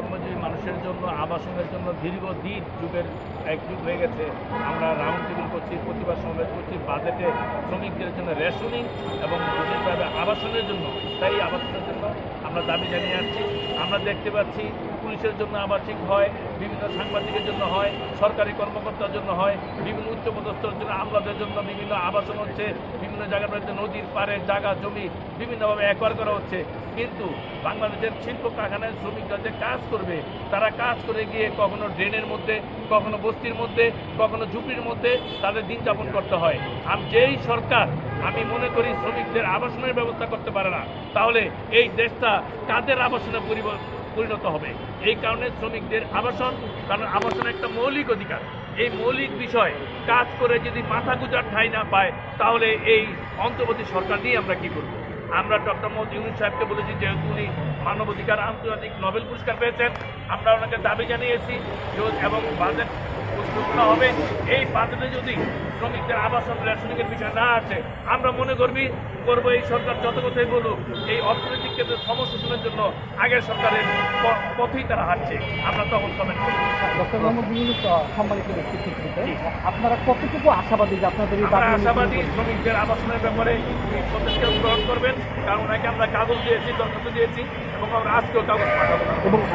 কর্মজীবী মানুষের জন্য, আবাসনের জন্য দীর্ঘদিন যুগের এক যুগ হয়ে গেছে। আমরা রাউন্ড টেবিল করছি, প্রতিবাদ সমাবেশ করছি, বাজেটে শ্রমিকদের জন্য রেশনিং এবং বিশেষভাবে আবাসনের জন্য, স্থায়ী আবাসনের জন্য আমরা দাবি জানিয়ে আসছি। আমরা দেখতে পাচ্ছি পুলিশের জন্য আবাসিক হয়, বিভিন্ন সাংবাদিকের জন্য হয়, সরকারি কর্মকর্তার জন্য হয়, বিভিন্ন উচ্চপদস্থর জন্য, আমলাদের জন্য বিভিন্ন আবাসন হচ্ছে, বিভিন্ন জায়গার মধ্যে নদীর পাড়ে, জায়গা, জমি, বিভিন্নভাবে একবার করা হচ্ছে। কিন্তু বাংলাদেশের শিল্প কারখানায় শ্রমিকরা যে কাজ করবে, তারা কাজ করে গিয়ে কখনো ড্রেনের মধ্যে, কখনো বস্তির মধ্যে, কখনো ঝুঁকির মধ্যে তাদের দিন যাপন করতে হয়। আমি যেই সরকার আমি মনে করি শ্রমিকদের আবাসনের ব্যবস্থা করতে পারে না। তাহলে এই দেশটা কাদের আবাসনে পরিণত হবে? এই কারণে শ্রমিকদের আবাসন, কারণ আবাসন একটা মৌলিক অধিকার। এই মৌলিক বিষয় কাজ করে যদি মাথা গুজার ঠাই না পায়, তাহলে এই অন্তর্বর্তী সরকার নিয়ে আমরা কি করব? আমরা ডক্টর মোহাম্মদ ইউনুস সাহেবকে বলেছি যেহেতু উনি মানবাধিকার আন্তর্জাতিক নোবেল পুরস্কার পেয়েছেন, আমরা ওনাকে দাবি জানিয়েছি এবং বাজেট ঘোষণা হবে। এই বাজেটে যদি শ্রমিকদের আবাসন রেশনিংয়ের বিষয় না আসে আমরা মনে করবি করব এই সরকার যত কথাই বলুক এই অর্থনৈতিক ক্ষেত্রে সমস্যার জন্য আগের সরকারের পথেই তারা হাঁটছে। আমরা তখন কমেন্ট করি। ডক্টর মোহাম্মদ সম্মানিত ব্যক্তিত্ব আপনারা কতটুকু আশাবাদী যে আপনাদের আশাবাদী শ্রমিকদের আবাসনের ব্যাপারে পদক্ষেপ গ্রহণ করবেন। কারণ ওনাকে আমরা কাগজ দিয়েছি দরখাস্ত দিয়েছি এবং আমরা আজকেও কাগজ পাঠাবো এবং